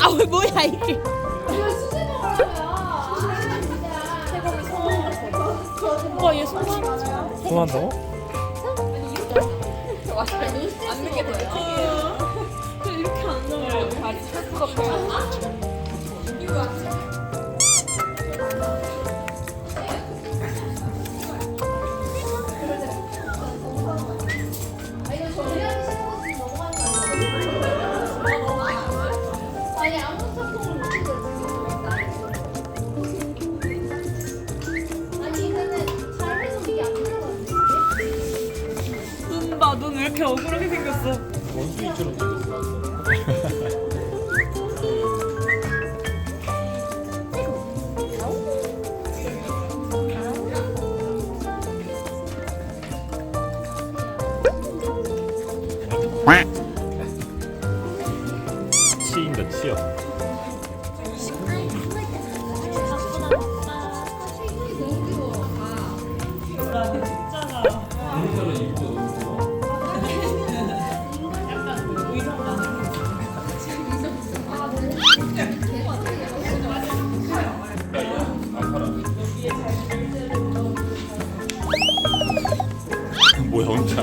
아 뭐야 이게? 와얘 손만 하지 또 한다고? 아, 넌 왜 이렇게 억울하게 생겼어? 원숭이처럼 생겼어. 치인다 치어 뭐야 혼자?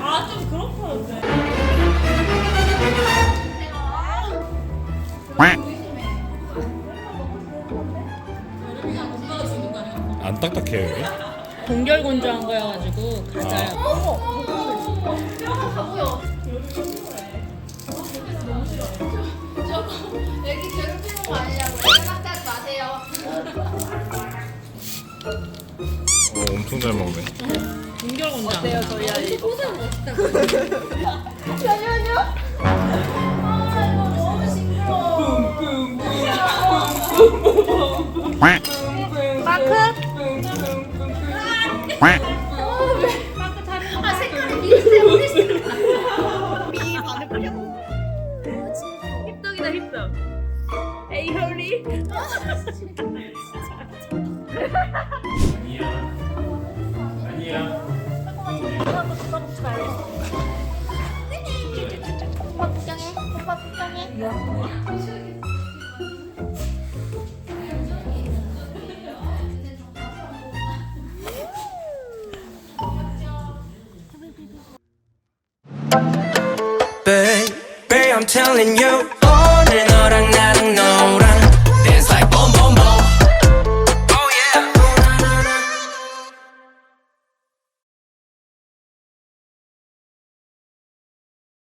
아 좀 그렇다는데. 안 딱딱해요 동결 건조한 거여가지고 아. 가자요. 어머! 뼈가 다 보여. 너무 싫어. 저거 애기 괴롭히는 거 아니냐고 생각하지 마세요. 어, 엄청 잘 먹네. 공격 온장 어때요 저희 아이? 포장 멋있다. 잠시만요. 아 이거 너무 싱거워. তো এই Hari Babe, babe, I'm telling you.